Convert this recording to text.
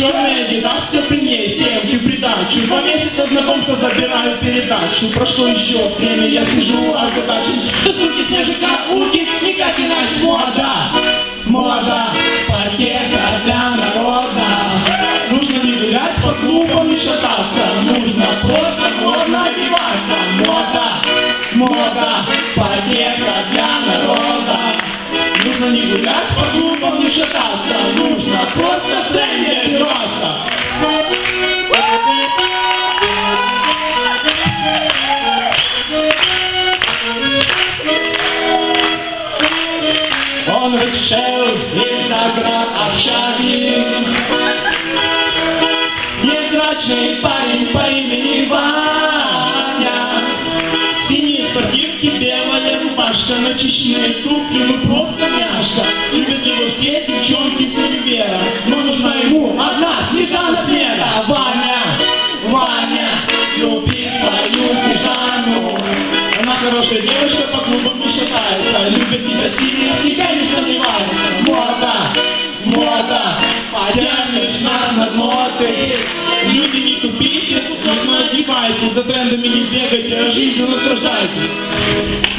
Черная вина все приней, семки в придачу. Два месяца знакомства забираю передачу. Прошло еще время, я сижу а озадачен. До суки снежика уки, никак иначе. Мода, мода, пакета для народа. Нужно не гулять по клубам и шататься. Нужно просто модно одеваться. Мода, мода, пакета для народа. Нужно не гулять по клубам и шататься. Нужно просто Он вышел из оград общаги Невзрачный парень по имени Ваня. Синие спортивки, белая рубашка Начищенные туфли, ну просто няшка. Любят его все девчонки с универа. Но нужна ему одна Снежана Снега Ваня, Ваня, люби свою Снежану. Она хорошая девочка, по клубам не Любит тебя сильно, в тебя не сомневается Мода, мода, подернешь нас над модой. Люди, не тупите, модно одевайтесь За трендами не бегайте, а жизнью наслаждайтесь